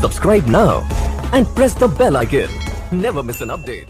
Subscribe now and press the bell icon. Never miss an update.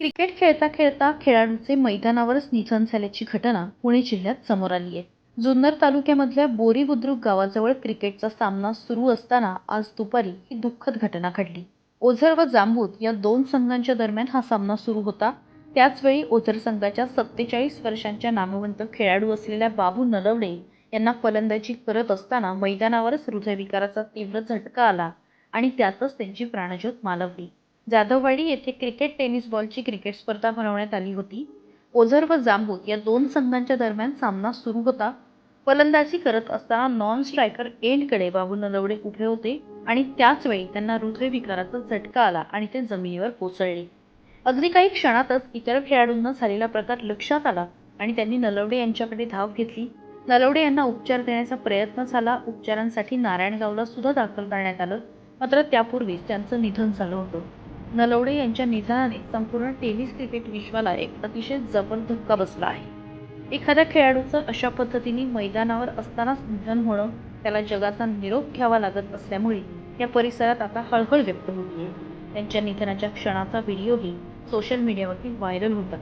Cricket खेळता खेळता खेळाडूचे मैदानावरच निधन झाल्याची घटना पुणे जिल्ह्यात समोर आली आहे जुन्नर तालुक्यामधल्या बोरी बुद्रुक गावाजवळ क्रिकेटचा सामना सुरू असताना आज दुपारी ही दुःखद घटना घडली ओझर व जांबूत या दोन संघांच्या दरम्यान हा सामना सुरू होता. त्याचवेळी ओझर संघाच्या सत्तेचाळीस वर्षांच्या नामवंत खेळाडू असलेल्या बाबू नलवडे यांना फलंदाजी करत असताना मैदानावरच हृदयविकाराचा तीव्र झटका आला आणि त्यातच त्यांची प्राणज्योत मालवली. जाधववाडी येथे क्रिकेट टेनिस बॉलची क्रिकेट स्पर्धा भरवण्यात आली होती. ओझर व जांबूत या दोन संघांच्या दरम्यान सामना सुरू होता. फलंदाजी करत असताना नॉन स्ट्रायकर एंडकडे बाबू नलवडे उभे होते. आणि त्याच वेळी त्यांना हृदयविकाराचा झटका आला आणि ते जमिनीवर कोसळले. अगदी काही क्षणातच इतर खेळाडूंना झालेला प्रकार लक्षात आला आणि त्यांनी नलवडे यांच्याकडे धाव घेतली. नलवडे यांना उपचार देण्याचा प्रयत्न झाला. उपचारांसाठी नारायणगावला सुद्धा दाखल करण्यात आलं. मात्र त्यापूर्वीच त्यांचं निधन झालं होतं. नलवडे यांच्या निधनाने संपूर्ण टेनिस क्रिकेट विश्वाला एक अतिशय जबर धक्का बसला आहे. एखाद्या खेळाडूचं अशा पद्धतीने मैदानावर असतानाच निधन होणं त्याला जगाचा निरोप घ्यावा लागत असल्यामुळे या परिसरात आता हळहळ व्यक्त होतीये. त्यांच्या निधनाच्या क्षणाचा व्हिडिओही सोशल मीडियावरती व्हायरल होतात